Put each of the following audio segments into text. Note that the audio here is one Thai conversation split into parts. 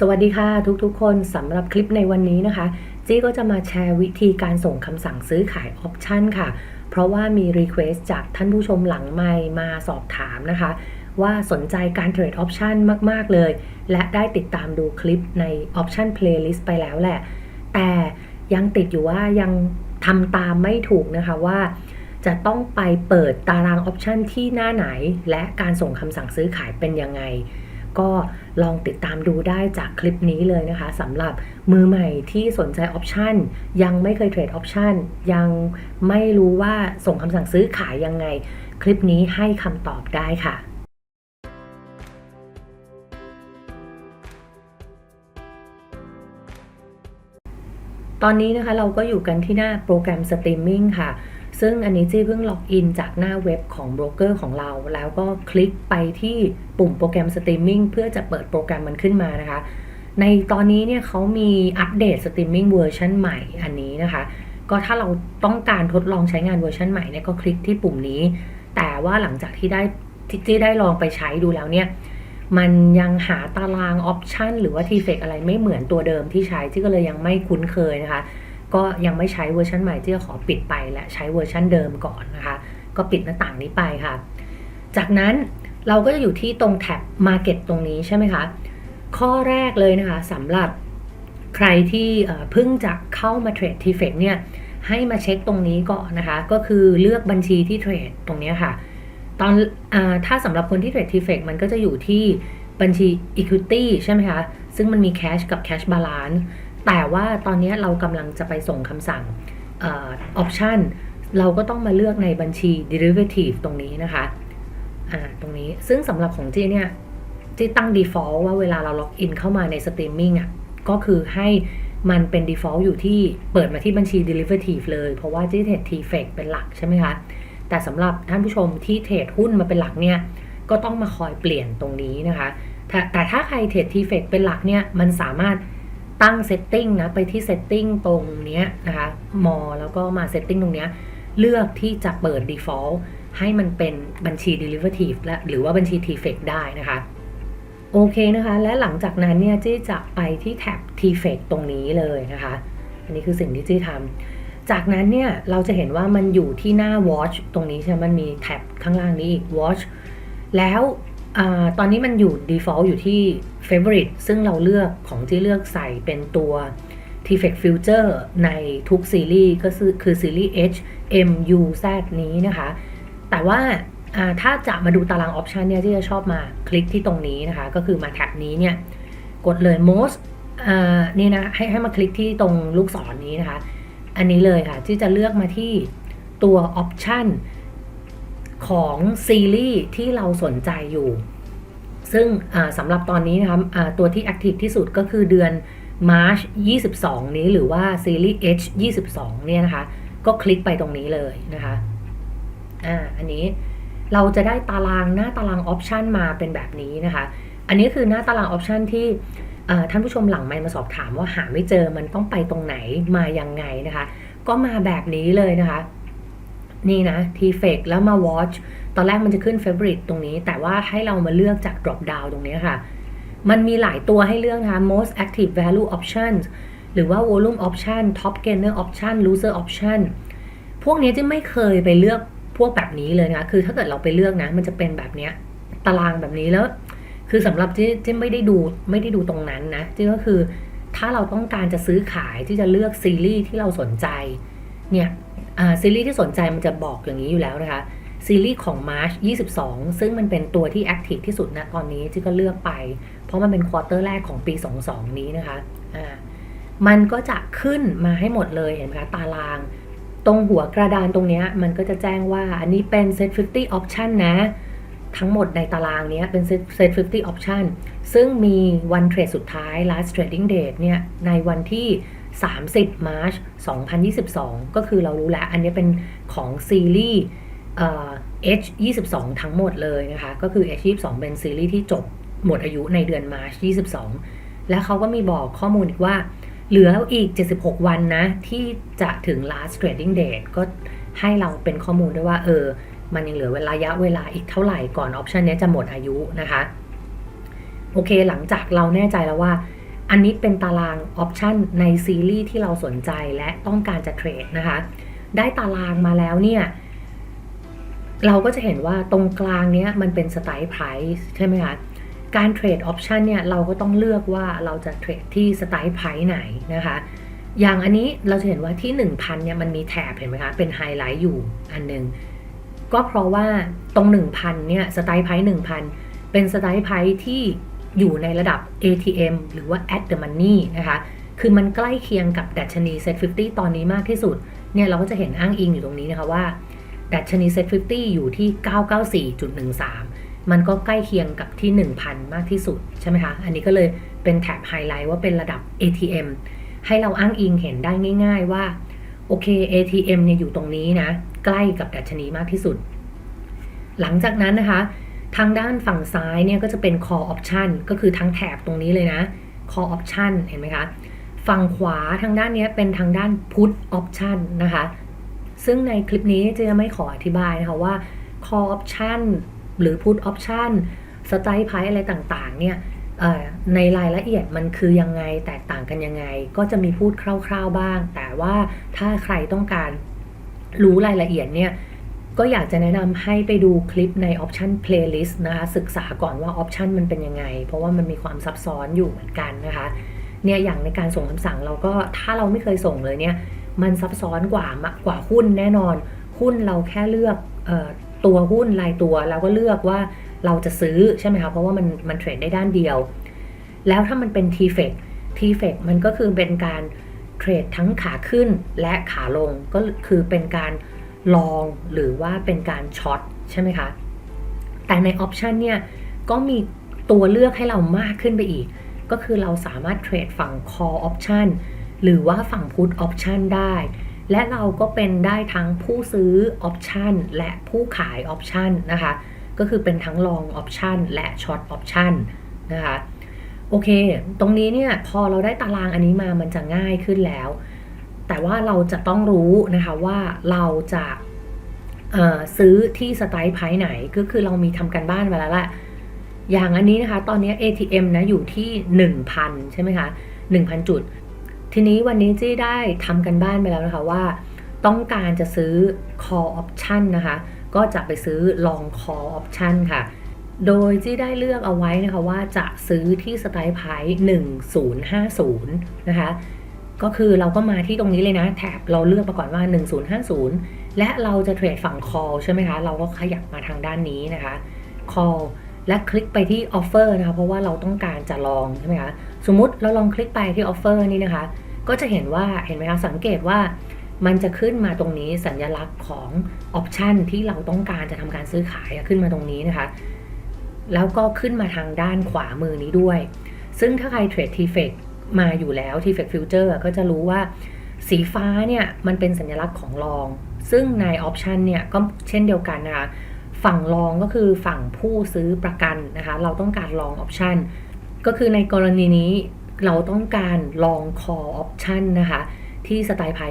สวัสดีค่ะทุกๆ คนสำหรับคลิปในวันนี้นะคะ จี้ก็จะมาแชร์วิธีการส่งคำสั่งซื้อขายออปชันค่ะ เพราะว่ามีรีเควสจากท่านผู้ชมหลังไมค์มาสอบถามนะคะ ว่าสนใจการเทรดออปชันมาก ๆ เลย และได้ติดตามดูคลิปในออปชันเพลย์ลิสต์ไปแล้วแหละ แต่ยังติดอยู่ว่ายังทำตามไม่ถูกนะคะว่าจะต้องไปเปิดตารางออปชันที่หน้าไหน และการส่งคำสั่งซื้อขายเป็นยังไง ก็ ลองติดตามดูได้จากคลิปนี้เลยนะคะสำหรับมือใหม่ที่สนใจออปชันยังไม่เคยเทรดออปชันยังไม่รู้ว่าส่งคำสั่งซื้อขายยังไง คลิปนี้ให้คำตอบได้ค่ะตอนนี้นะคะเราก็อยู่กันที่หน้าโปรแกรมสตรีมมิ่งค่ะ ซึ่งอันนี้จี้เพิ่งล็อกอินจากหน้าเว็บของโบรกเกอร์ของเรา แล้วก็คลิกไปที่ปุ่มโปรแกรมสตรีมมิ่งเพื่อจะเปิดโปรแกรมมันขึ้นมานะคะ ในตอนนี้เนี่ยเขามีอัปเดตสตรีมมิ่งเวอร์ชันใหม่อันนี้นะคะ ก็ถ้าเราต้องการทดลองใช้งานเวอร์ชันใหม่เนี่ยก็คลิกที่ปุ่มนี้ แต่ว่าหลังจากที่ได้ที่จี้ได้ลองไปใช้ดูแล้วเนี่ยมันยังหาตารางออปชันหรือว่าทีเฟกอะไรไม่เหมือนตัวเดิมที่ใช้ที่ก็เลยยังไม่คุ้นเคยนะคะ ก็ยังไม่ใช้เวอร์ชันใหม่ที่จะขอปิดไปและใช้เวอร์ชันเดิมก่อนนะคะ ก็ปิดหน้าต่างนี้ไปค่ะ จากนั้นเราก็จะอยู่ที่ตรงแท็บ Market ตรงนี้ใช่ไหมคะ ข้อแรกเลยนะคะสำหรับใครที่เพิ่งจะเข้ามาเทรดทีเฟกเนี่ยให้มาเช็คตรงนี้ก่อนนะคะ ก็คือเลือกบัญชีที่เทรดตรงนี้ค่ะ ตอนอถ้าสำหรับคนที่เทรดทีเฟกมันก็จะอยู่ที่บัญชี Equity ใช่ไหมคะ ซึ่งมันมี Cash กับ Cash Balance แต่ว่าตอนนี้เรากำลังจะไปส่งคำสั่งออปชันเราก็ต้องมาเลือกในบัญชี derivative ตรงนี้นะคะตรงนี้ซึ่งสำหรับของเจเนี่ยจีตั้ง default ว่าเวลาเราล็อกอินเข้ามาใน streaming อะก็คือให้มันเป็น default อยู่ที่เปิดมาที่บัญชี derivative เลย เพราะว่าเจเทรด TFX เป็นหลักใช่ไหมคะ แต่สำหรับท่านผู้ชมที่เทรดหุ้นมาเป็นหลักเนี่ย ก็ต้องมาคอยเปลี่ยนตรงนี้นะคะ แต่ถ้าใครเทรด TFX เป็นหลักเนี่ย มันสามารถ ตั้งเซตติ้งนะไปที่เซตติ้งตรงเนี้ยนะคะมอแล้วก็มาเซตติ้งตรงเนี้ยเลือกที่จะเปิด default ให้มันเป็นบัญชี derivative และหรือว่าบัญชี TFX ได้นะคะ โอเคนะคะ และหลังจากนั้นเนี่ยจี้จะไปที่แท็บ TFX ตรงนี้เลยนะคะ อันนี้คือสิ่งที่จี้ทำจากนั้นเนี่ยเราจะเห็นว่ามันอยู่ที่หน้า watch ตรงนี้ใช่ไหมมันมีแท็บข้างล่างนี้อีก watch แล้ว อตอนนี้มันอยู่ default อยู่ที่ favorite ซึ่งเราเลือกของที่เลือกใส่เป็นตัว TFX Future ในทุกซีรีส์ก็คือคือซีรีส์ H M U Z นี้นะคะ แต่ว่าถ้าจะมาดูตารางออปชันเนี่ยที่จะชอบมาคลิกที่ตรงนี้นะคะ ก็คือมาแท็บนี้เนี่ย กดเลย most นี่นะให้ให้มาคลิกที่ตรงลูกศรนนี้นะคะ อันนี้เลยค่ะ ที่จะเลือกมาที่ตัวออปชัน ของซีรีส์ที่เราสนใจอยู่ ซึ่งสำหรับตอนนี้นะคะะตัวที่ Active ที่สุดก็คือเดือน March 22 นี้หรือว่าซีรีส์ H 22เนี่ยนะคะ ก็คลิกไปตรงนี้เลยนะคะอ่าอันนี้เราจะได้ตารางหน้าตารางออปชันมาเป็นแบบนี้นะคะ อันนี้คือหน้าตารางออปชันที่ท่านผู้ชมหลังไมมาสอบถามว่าหาไม่เจอมันต้องไปตรงไหนมายังไงนะคะ ก็มาแบบนี้เลยนะคะ นี่นะ t f e c แล้วมา watch ตอนแรกมันจะขึ้น favorite ตรงนี้ แต่ว่าให้เรามาเลือกจาก drop down ตรงนี้ค่ะ มันมีหลายตัวให้เลือกนะคะ most active value options หรือว่า volume option top gainer option loser option พวกนี้จะไม่เคยไปเลือกพวกแบบนี้เลยนะคือถ้าเกิดเราไปเลือกนะ มันจะเป็นแบบนี้ตารางแบบนี้แล้ว คือสำหรับที่ที่ไม่ได้ดูไม่ได้ดูตรงนั้นนะที่ก็คือถ้าเราต้องการจะซื้อขายที่จะเลือกซีรีส์ที่เราสนใจ เนี่ยซีรีส์ที่สนใจมันจะบอกอย่างนี้อยู่แล้วนะคะ ซีรีส์ของ March 22 ซึ่งมันเป็นตัวที่ Active ที่สุดนะตอนนี้ที่ก็เลือกไป เพราะมันเป็นควอเตอร์แรกของปี 22 นี้นะคะอ่ามันก็จะขึ้นมาให้หมดเลยเห็นไหมคะตาราง ตรงหัวกระดานตรงนี้มันก็จะแจ้งว่าอันนี้เป็น Set 50 Option นะ ทั้งหมดในตารางนี้เป็น Set 50 Option ซึ่งมีวันเทรดสุดท้าย last trading date เนี่ยในวันที่ 30 March 2022 ก็คือเรารู้แล้วอันนี้เป็นของซีรีส์ H 22 ทั้งหมดเลยนะคะ ก็คือ H 22 เป็นซีรีส์ที่จบหมดอายุในเดือน March 22 และเขาก็มีบอกข้อมูลอีกว่า เหลืออีก 76 วันนะ ที่จะถึง last trading date ก็ให้เราเป็นข้อมูลด้วยว่า เออ มันยังเหลือเวลาระยะเวลาอีกเท่าไหร่ก่อนออปชันนี้จะหมดอายุนะคะ โอเคหลังจากเราแน่ใจแล้วว่า อันนี้เป็นตารางออปชันในซีรีส์ที่เราสนใจและต้องการจะเทรดนะคะ ได้ตารางมาแล้วเนี่ย เราก็จะเห็นว่าตรงกลางเนี้ยมันเป็นสไตล์ไพรซ์ใช่ไหมคะการเทรดออปชันเนี่ยเราก็ต้องเลือกว่าเราจะเทรดที่สไตล์ไพรซ์ไหนนะคะ อย่างอันนี้เราจะเห็นว่าที่ 1,000เนี่ยมันมีแถบเห็นไหมคะ เป็นไฮไลท์อยู่อันหนึ่งก็เพราะว่าตรง 1,000เนี่ยสไตล์ไพรซ์1,000 เป็นสไตล์ไพรซ์ที่ อยู่ในระดับ ATM หรือว่า at the money นะคะ คือมันใกล้เคียงกับดัชนี Set 50 ตอนนี้มากที่สุด เนี่ยเราก็จะเห็นอ้างอิงอยู่ตรงนี้นะคะว่า ดัชนี Set 50 อยู่ที่ 994.13 มันก็ใกล้เคียงกับที่ 1,000 มากที่สุด ใช่ไหมคะ อันนี้ก็เลยเป็นแถบไฮไลท์ว่าเป็นระดับ ATM ให้เราอ้างอิงเห็นได้ง่าย ๆว่า โอเค ATM เนี่ยอยู่ตรงนี้นะ ใกล้กับดัชนีมากที่สุด หลังจากนั้นนะคะ ทางด้านฝั่งซ้ายเนี่ยก็จะเป็น call option ก็คือทั้งแถบตรงนี้เลยนะ call option เห็นไหมคะ ฝั่งขวาทางด้านนี้เป็นทางด้าน put option นะคะ ซึ่งในคลิปนี้จะไม่ขออธิบายนะคะว่า call option หรือ put option strike price อะไรต่างๆ เนี่ยในรายละเอียดมันคือยังไงแตกต่างกันยังไง ก็จะมีพูดคร่าว ๆบ้าง แต่ว่าถ้าใครต้องการรู้รายละเอียดเนี่ย ก็อยากจะแนะนำให้ไปดูคลิปใน Option Playlist นะคะศึกษาก่อนว่า Option มันเป็นยังไง เพราะว่ามันมีความซับซ้อนอยู่เหมือนกันนะคะเนี่ยอย่างในการส่งคำสั่งเราก็ถ้าเราไม่เคยส่งเลยเนี่ยมันซับซ้อนกว่ามากกว่าหุ้นแน่นอน หุ้นเราแค่เลือกออตัวหุ้นรายตัวเราก็เลือกว่าเราจะซื้อใช่ไหมคะเพราะว่ามันมันเทรดได้ด้านเดียว แล้วถ้ามันเป็น t f e c t f e c มันก็คือเป็นการเทรดทั้งขาขึ้นและขาลงก็คือเป็นการ ลองหรือว่าเป็นการช็อตใช่ไหมคะ แต่ในออปชันเนี่ยก็มีตัวเลือกให้เรามากขึ้นไปอีก ก็คือเราสามารถเทรดฝั่ง call option หรือว่าฝั่ง put option ได้ และเราก็เป็นได้ทั้งผู้ซื้อ option และผู้ขาย option นะคะ ก็คือเป็นทั้ง long option และ short option นะคะ โอเค ตรงนี้เนี่ยพอเราได้ตารางอันนี้มามันจะง่ายขึ้นแล้ว แต่ว่าเราจะต้องรู้นะคะว่าเราจะซื้อที่สไตล์ไพไหนก็คือเรามีทำกันบ้านมาแล้วแหละอย่างอันนี้นะคะ ตอนนี้ ATM นะอยู่ที่ 1,000 ใช่ไหมคะ 1,000 จุด ทีนี้วันนี้จี้ได้ทำกันบ้านไปแล้วนะคะว่า ต้องการจะซื้อ call option นะคะ ก็จะไปซื้อ long call option ค่ะ โดยที่ได้เลือกเอาไว้นะคะว่าจะซื้อที่สไตล์ไพ1050 นะคะ ก็คือเราก็มาที่ตรงนี้เลยนะ แถบเราเลือกมาก่อนว่า 1050 และเราจะเทรดฝั่ง call ใช่ไหมคะ เราก็ขยับมาทางด้านนี้นะคะ call และคลิกไปที่ offer นะคะ เพราะว่าเราต้องการจะลองใช่ไหมคะ สมมุติเราลองคลิกไปที่ offer นี่นะคะ ก็จะเห็นว่าเห็นไหมคะ สังเกตว่ามันจะขึ้นมาตรงนี้สัญลักษณ์ของ option ที่เราต้องการจะทำการซื้อขายขึ้นมาตรงนี้นะคะ แล้วก็ขึ้นมาทางด้านขวามือนี้ด้วย ซึ่งถ้าใครเทรด t f e c มาอยู่แล้ว t f e c Future ก็จะรู้ว่าสีฟ้าเนี่ยมันเป็นสัญลักษณ์ของลอง ซึ่งใน option เนี่ยก็เช่นเดียวกันนะคะฝั่งลองก็คือฝั่งผู้ซื้อประกันนะคะเราต้องการลอง option ก็คือในกรณีนี้เราต้องการลอง call option นะคะที่สไตล์ไพ่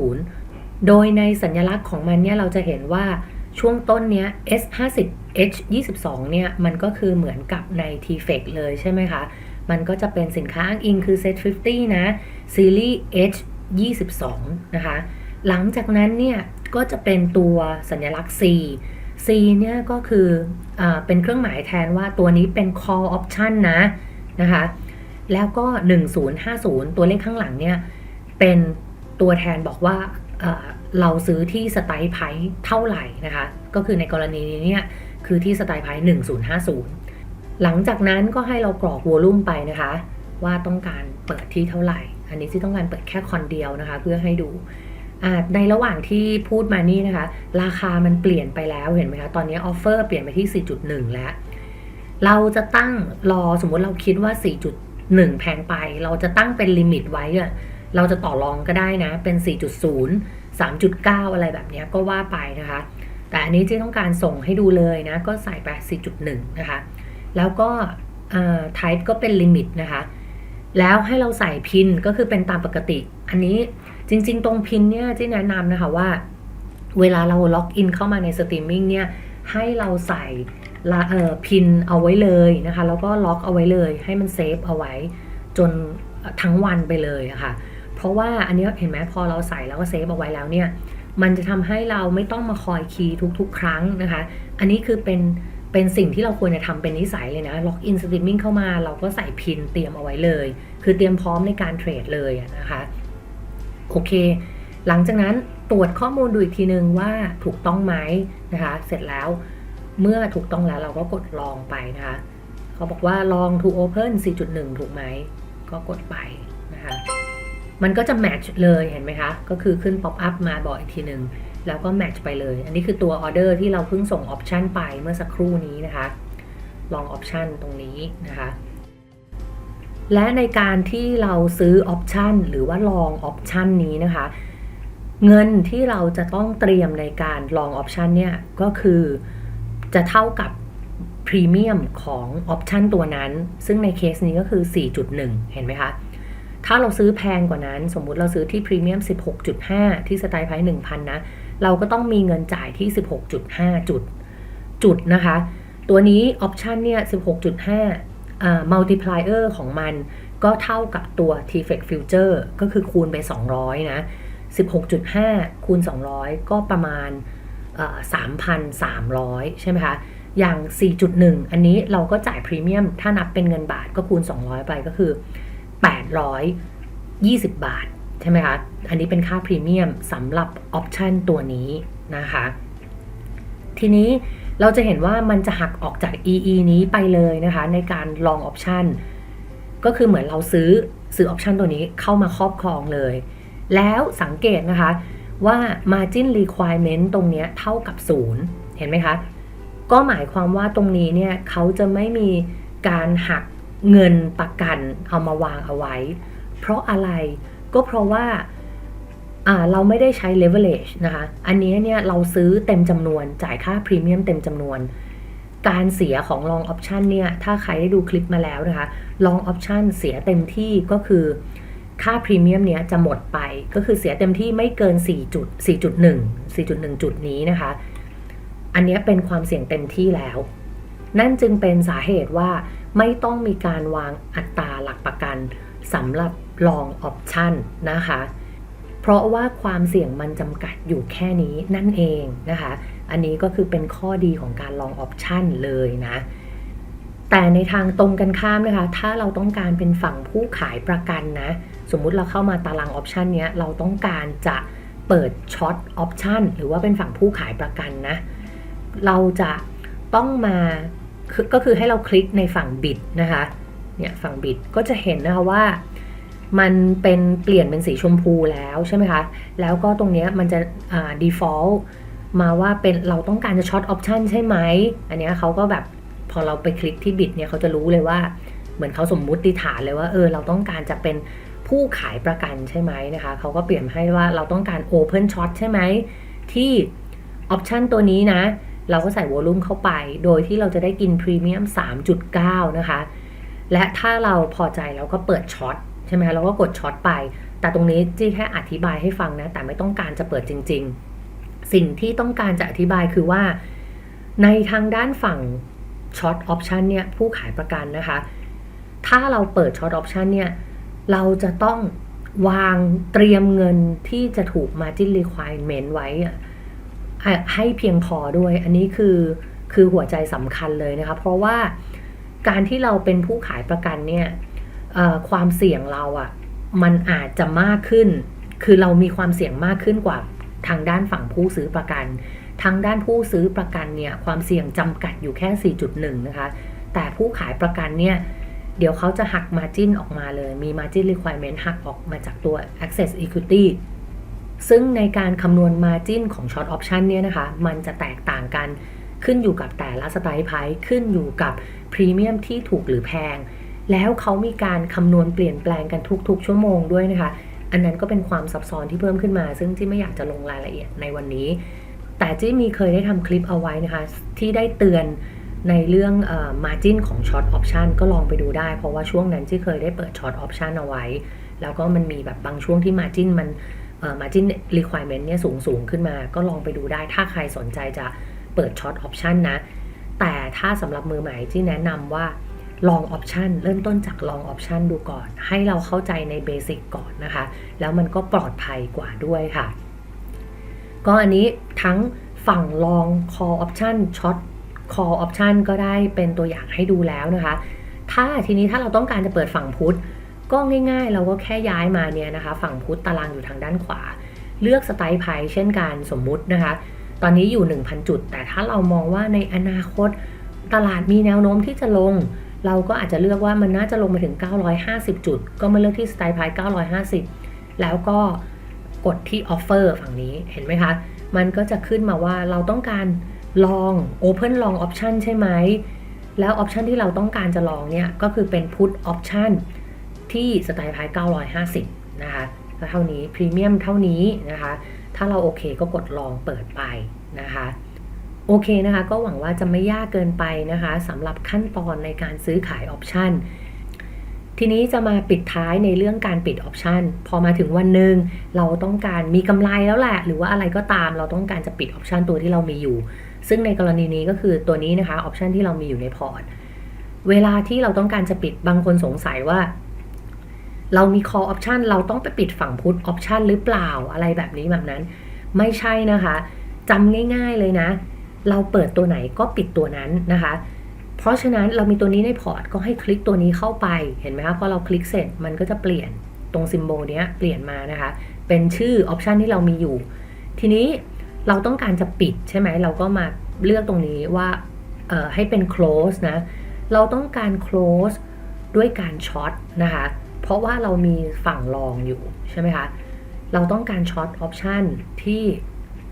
1050 โดยในสัญลักษณ์ของมันเนี่ยเราจะเห็นว่าช่วงต้นเนี้ย S50 H22 เนี่ยมันก็คือเหมือนกับใน t f e c เลยใช่ไหมคะ มันก็จะเป็นสินค้าอ้างอิงคือ Set 50 นะ ซีรีส์ H22 นะคะ หลังจากนั้นเนี่ย ก็จะเป็นตัวสัญลักษณ์ C C เนี่ยก็คืออเป็นเครื่องหมายแทนว่าตัวนี้เป็น call option นะนะคะ แล้วก็ 1050 ตัวเลขข้างหลังเนี่ย เป็นตัวแทนบอกว่าเราซื้อที่สไตล์ไพเท่าไหร่นะคะ ก็คือในกรณีนี้เนี่ย คือที่สไตล์ไพ1050 หลังจากนั้นก็ให้เรากรอกวอลุ่มไปนะคะ ว่าต้องการเปิดที่เท่าไหร่ อันนี้ที่ต้องการเปิดแค่คอนเดียวนะคะ เพื่อให้ดูในระหว่างที่พูดมานี่นะคะ ราคามันเปลี่ยนไปแล้วเห็นไหมคะ ตอนนี้ออฟเฟอร์เปลี่ยนไปที่ 4.1 แล้ว เราจะตั้งรอสมมติเราคิดว่า 4.1 แพงไป เราจะตั้งเป็นลิมิตไว้อะเราจะต่อรองก็ได้นะ เป็น 4.0 3.9 อะไรแบบนี้ก็ว่าไปนะคะ แต่อันนี้ที่ต้องการส่งให้ดูเลยนะ ก็ใส่ไป 4.1 นะคะ แล้วก็ type ก็เป็นลิมิตนะคะ แล้วให้เราใส่พินก็คือเป็นตามปกติ อันนี้จริง ๆ ตรงพินเนี่ยที่แนะนำนะคะว่า เวลาเราล็อกอินเข้ามาในสตรีมมิ่งเนี่ยให้เราใส่ละเอ่อพินเอาไว้เลยนะคะ แล้วก็ล็อกเอาไว้เลย ให้มันเซฟเอาไว้ จนทั้งวันไปเลยะค่ะ เพราะว่าอันเนี้ยเห็นไหมพอเราใส่แล้วก็เซฟเอาไว้แล้วเนี่ย มันจะทำให้เราไม่ต้องมาคอยคีย์ทุกๆ ครั้งนะคะ อันนี้คือเป็น เป็นสิ่งที่เราควรจะทำเป็นนิสัยเลยนะล็อกอินสตรีมมิ่งเข้ามาเราก็ใส่พินเตรียมเอาไว้เลย คือเตรียมพร้อมในการเทรดเลยนะคะโอเค หลังจากนั้นตรวจข้อมูลดูอีกทีนึงว่าถูกต้องไหมนะคะ เสร็จแล้วเมื่อถูกต้องแล้วเราก็กดลองไปนะคะเขาบอกว่าลอง to open 4.1 ถูกไหม ก็กดไปนะคะ มันก็จะแมทช์เลยเห็นไหมคะ ก็คือขึ้น pop up มาบอกอีกทีหนึ่ง แล้วก็แมทช์ไปเลย อันนี้คือตัวออเดอร์ที่เราเพิ่งส่งออปชันไปเมื่อสักครู่นี้นะคะ ลองออปชันตรงนี้นะคะ และในการที่เราซื้อออปชันหรือว่าลองออปชันนี้นะคะ เงินที่เราจะต้องเตรียมในการลองออปชันเนี่ยก็คือจะเท่ากับพรีเมียมของออปชันตัวนั้น ซึ่งในเคสนี้ก็คือ 4.1 เห็นไหมคะถ้าเราซื้อแพงกว่านั้น สมมุติเราซื้อที่พรีเมียม 16.5 ที่สไตล์ไพร์1,000 นะ เราก็ต้องมีเงินจ่ายที่ 16.5 จุด จุดนะคะ ตัวนี้ออปชันเนี่ย 16.5อ่า multiplier ของมันก็เท่ากับตัว t f e c future ก็คือคูณไป 200 นะ 16.5 คูณ 200 ก็ประมาณอ่า3,300 ใช่ไหมคะ อย่าง 4.1 อันนี้เราก็จ่ายพรีเมียม ถ้านับเป็นเงินบาทก็คูณ 200 ไปก็คือ 820 บาท ใช่ไหมคะ อันนี้เป็นค่าพรีเมียมสำหรับออปชันตัวนี้นะคะ ทีนี้เราจะเห็นว่ามันจะหักออกจาก EE นี้ไปเลยนะคะ ในการลองออปชันก็คือเหมือนเราซื้อซื้อออปชันตัวนี้เข้ามาครอบครองเลย แล้วสังเกตนะคะว่า margin requirement ตรงนี้เท่ากับ 0 เห็นไหมคะ ก็หมายความว่าตรงนี้เนี่ยเขาจะไม่มีการหักเงินประกันเอามาวางเอาไว้ เพราะอะไร ก็เพราะว่าเราไม่ได้ใช้ leverage นะคะ อันนี้เนี่ยเราซื้อเต็มจำนวน จ่ายค่าพรีเมียมเต็มจำนวน การเสียของ long option เนี่ย ถ้าใครได้ดูคลิปมาแล้วนะคะ long option เสียเต็มที่ก็คือค่าพรีเมียมเนี้ยจะหมดไป ก็คือเสียเต็มที่ไม่เกิน 4 จุด 4.1 4.1 จุดนี้นะคะ อันนี้เป็นความเสี่ยงเต็มที่แล้ว นั่นจึงเป็นสาเหตุว่าไม่ต้องมีการวางอัตราหลักประกันสำหรับ ลองออปชันนะคะ เพราะว่าความเสี่ยงมันจำกัดอยู่แค่นี้นั่นเองนะคะ อันนี้ก็คือเป็นข้อดีของการลองออปชันเลยนะ แต่ในทางตรงกันข้ามนะคะ ถ้าเราต้องการเป็นฝั่งผู้ขายประกันนะ สมมุติเราเข้ามาตารางออปชันเนี้ย เราต้องการจะเปิดช็อตออปชันหรือว่าเป็นฝั่งผู้ขายประกันนะ เราจะต้องมาก็คือให้เราคลิกในฝั่งบิดนะคะ เนี่ยฝั่งบิดก็จะเห็นนะคะว่า มันเป็นเปลี่ยนเป็นสีชมพูแล้วใช่ไหมคะ แล้วก็ตรงนี้มันจะอ่า default มาว่าเป็นเราต้องการจะช็อตออปชันใช่ไหม อันนี้เขาก็แบบพอเราไปคลิกที่บิดเนี่ยเขาจะรู้เลยว่าเหมือนเขาสมมุติฐานเลยว่าเออเราต้องการจะเป็นผู้ขายประกันใช่ไหมนะคะเขาก็เปลี่ยนให้ว่าเราต้องการ Open Shot ใช่ไหม ที่ออปชันตัวนี้นะ เราก็ใส่วอลุ่มเข้าไป โดยที่เราจะได้กินพรีเมียม3.9 นะคะ และถ้าเราพอใจเราก็เปิดช็อต ช่ไหมคะเราก็กดช็อตไป แต่ตรงนี้จี้แค่อธิบายให้ฟังนะ แต่ไม่ต้องการจะเปิดจริง ๆ สิ่งที่ต้องการจะอธิบายคือว่า ในทางด้านฝั่งช็อตออปชันเนี่ยผู้ขายประกันนะคะ ถ้าเราเปิดช็อตออปชันเนี่ย เราจะต้องวางเตรียมเงินที่จะถูก margin requirement ไว้ ให้เพียงพอด้วย อันนี้คือคือหัวใจสำคัญเลยนะคะ เพราะว่าการที่เราเป็นผู้ขายประกันเนี่ย ความเสี่ยงเราอะ่ะมันอาจจะมากขึ้น คือเรามีความเสี่ยงมากขึ้นกว่าทางด้านฝั่งผู้ซื้อประกัน ทางด้านผู้ซื้อประกันเนี่ยความเสี่ยงจำกัดอยู่แค่ 4.1 นะคะ แต่ผู้ขายประกันเนี่ยเดี๋ยวเขาจะหัก Margin ออกมาเลย มี Margin Requirement หักออกมาจากตัว Access Equity ซึ่งในการคำนวณ Margin ของ Short Option เนี่ยนะคะ มันจะแตกต่างกันขึ้นอยู่กับแต่ละสไตล์ไพขึ้นอยู่กับพรีเมียมที่ถูกหรือแพง แล้วเขามีการคำนวณเปลี่ยนแปลงกันทุก ๆ ชั่วโมงด้วยนะคะ อันนั้นก็เป็นความซับซ้อนที่เพิ่มขึ้นมา ซึ่งที่ไม่อยากจะลงรายละเอียดในวันนี้ แต่จี้มีเคยได้ทำคลิปเอาไว้นะคะ ที่ได้เตือนในเรื่องเอ่อ margin ของ short option ก็ลองไปดูได้ เพราะว่าช่วงนั้นที่เคยได้เปิด short option เอาไว้ แล้วก็มันมีแบบบางช่วงที่ margin มันเอ่อ margin requirement เนี่ยสูงสูงขึ้นมา ก็ลองไปดูได้ ถ้าใครสนใจจะเปิด short option นะ แต่ถ้าสำหรับมือใหม่ที่แนะนำว่า ลองออปชันเริ่มต้นจากลองออปชันดูก่อน ให้เราเข้าใจในเบสิกก่อนนะคะ แล้วมันก็ปลอดภัยกว่าด้วยค่ะ ก็อันนี้ทั้งฝั่งลอง call option short call option ก็ได้เป็นตัวอย่างให้ดูแล้วนะคะ ถ้าทีนี้ถ้าเราต้องการจะเปิดฝั่งพุทธก็ง่ายๆ เราก็แค่ย้ายมาเนี่ยนะคะ ฝั่งพุทธตารางอยู่ทางด้านขวา เลือกสไตล์ไพ่เช่นกันสมมุตินะคะ ตอนนี้อยู่ 1,000 จุด แต่ถ้าเรามองว่าในอนาคตตลาดมีแนวโน้มที่จะลง เราก็อาจจะเลือกว่ามันน่าจะลงมาถึง 950 จุด ก็มาเลือกที่สไตล์ไพ950 แล้วก็กดที่ Offer ฝั่งนี้เห็นไหมคะ มันก็จะขึ้นมาว่าเราต้องการลอง Open Long Option ใช่ไหม แล้วออปชันที่เราต้องการจะลองเนี่ย ก็คือเป็น Put Option ที่สไตล์ไพ950 นะคะก็เท่านี้พรีเมียมเท่านี้นะคะ ถ้าเราโอเคก็กดลองเปิดไปนะคะ โอเคนะคะ ก็หวังว่าจะไม่ยากเกินไปนะคะสำหรับขั้นตอนในการซื้อขายออปชันทีนี้จะมาปิดท้ายในเรื่องการปิดออปชันพอมาถึงวันหนึ่งเราต้องการมีกำไรแล้วแหละ หรือว่าอะไรก็ตามเราต้องการจะปิดออปชันตัวที่เรามีอยู่ ซึ่งในกรณีนี้ก็คือตัวนี้นะคะออปชันที่เรามีอยู่ในพอร์ตเวลาที่เราต้องการจะปิดบางคนสงสัยว่า เรามี call option เราต้องไปปิดฝั่ง put option หรือเปล่าอะไรแบบนี้แบบนั้น ไม่ใช่นะคะจำง่าย ๆเลยนะ เราเปิดตัวไหนก็ปิดตัวนั้นนะคะ เพราะฉะนั้นเรามีตัวนี้ในพอร์ตก็ให้คลิกตัวนี้เข้าไปเห็นไหมคะพอเราคลิกเสร็จมันก็จะเปลี่ยนตรงซิมโบลเนี้ยเปลี่ยนมานะคะ เป็นชื่อออปชันที่เรามีอยู่ ทีนี้เราต้องการจะปิดใช่ไหมเราก็มาเลือกตรงนี้ว่าให้เป็น close นะ เราต้องการ close ด้วยการช็อตนะคะ เพราะว่าเรามีฝั่งลองอยู่ใช่ไหมคะ เราต้องการช็อตออปชันที่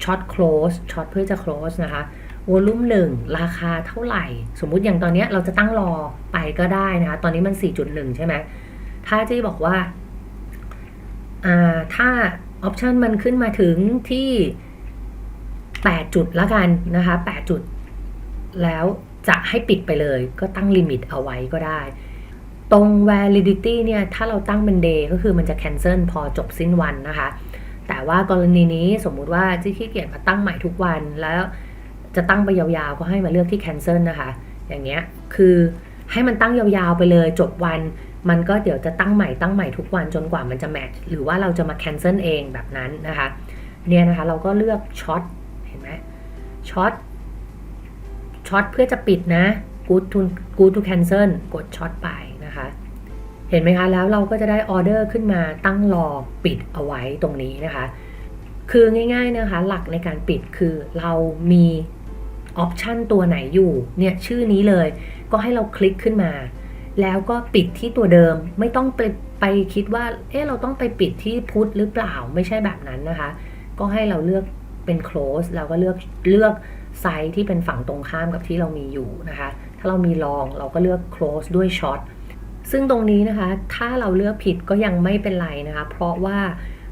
ช็อต close ช็อตเพื่อจะ close นะคะ วอลุ่มหนึ่งราคาเท่าไหร่ สมมุติอย่างตอนนี้เราจะตั้งรอไปก็ได้นะคะ ตอนนี้มัน 4.1 ใช่ไหม ถ้าจี้บอกว่าอ่า ถ้าออปชันมันขึ้นมาถึงที่ 8 จุดละกันนะคะ 8 จุด แล้วจะให้ปิดไปเลย ก็ตั้งลิมิตเอาไว้ก็ได้ ตรง validity เนี่ย ถ้าเราตั้งเป็น day ก็คือมันจะ cancel พอจบสิ้นวันนะคะ แต่ว่ากรณีนี้สมมุติว่าจี้ขี้เกียจมาตั้งใหม่ทุกวันแล้ว จะตั้งไปยาวๆ ก็ให้มาเลือกที่ cancel นะคะ อย่างเงี้ยคือให้มันตั้งยาวๆไปเลยจบวันมันก็เดี๋ยวจะตั้งใหม่ตั้งใหม่ทุกวันจนกว่ามันจะแมทหรือว่าเราจะมา cancel เองแบบนั้นนะคะเนี่ยนะคะเราก็เลือกช็อตเห็นไหมช็อตช็อตเพื่อจะปิดนะ good to good to cancel กดช็อตไปนะคะ เห็นไหมคะ แล้วเราก็จะได้ออเดอร์ขึ้นมาตั้งรอปิดเอาไว้ตรงนี้นะคะ คือง่ายๆนะคะ หลักในการปิดคือเรามี ออปชันตัวไหนอยู่เนี่ยชื่อนี้เลย ก็ให้เราคลิกขึ้นมา แล้วก็ปิดที่ตัวเดิมไม่ต้องไปไปคิดว่าเอ๊ะเราต้องไปปิดที่พุทหรือเปล่าไม่ใช่แบบนั้นนะคะ ก็ให้เราเลือกเป็น close เราก็เลือกเลือกไซส์ที่เป็นฝั่งตรงข้ามกับที่เรามีอยู่นะคะ ถ้าเรามีลองเราก็เลือก close ด้วย short ซึ่งตรงนี้นะคะ ถ้าเราเลือกผิดก็ยังไม่เป็นไรนะคะ เพราะว่า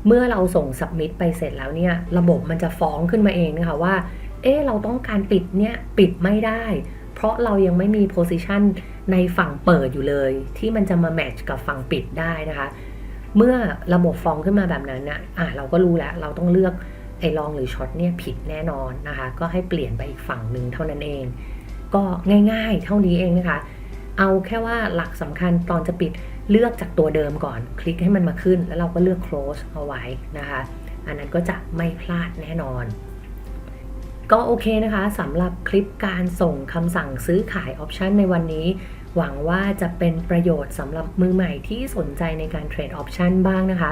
เมื่อเราส่ง submit ไปเสร็จแล้วเนี่ย ระบบมันจะฟ้องขึ้นมาเองนะคะว่า เอ๊เราต้องการปิดเนี่ยปิดไม่ได้ เพราะเรายังไม่มี position ในฝั่งเปิดอยู่เลย ที่มันจะมาแมทช์กับฝั่งปิดได้นะคะ เมื่อระบบฟองขึ้นมาแบบนั้นนะอะเราก็รู้แล้วเราต้องเลือกไอ้ลองหรือช็อตเนี่ยผิดแน่นอนนะคะ ก็ให้เปลี่ยนไปอีกฝั่งหนึ่งเท่านั้นเอง ก็ง่ายๆ เท่านี้เองนะคะ เอาแค่ว่าหลักสำคัญตอนจะปิดเลือกจากตัวเดิมก่อน คลิกให้มันมาขึ้น แล้วเราก็เลือก close เอาไว้นะคะ อันนั้นก็จะไม่พลาดแน่นอน ก็โอเคนะคะสำหรับคลิปการส่งคำสั่งซื้อขายออปชันในวันนี้ หวังว่าจะเป็นประโยชน์สำหรับมือใหม่ที่สนใจในการเทรดออปชันบ้างนะคะ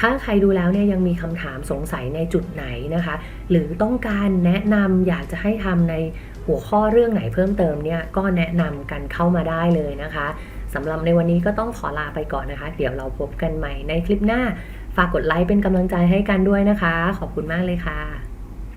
ถ้าใครดูแล้วเนี่ยยังมีคำถามสงสัยในจุดไหนนะคะ หรือต้องการแนะนำอยากจะให้ทำในหัวข้อเรื่องไหนเพิ่มเติมเนี่ยก็แนะนำกันเข้ามาได้เลยนะคะสำหรับในวันนี้ก็ต้องขอลาไปก่อนนะคะ เดี๋ยวเราพบกันใหม่ในคลิปหน้า ฝากกดไลค์เป็นกำลังใจให้กันด้วยนะคะ ขอบคุณมากเลยค่ะ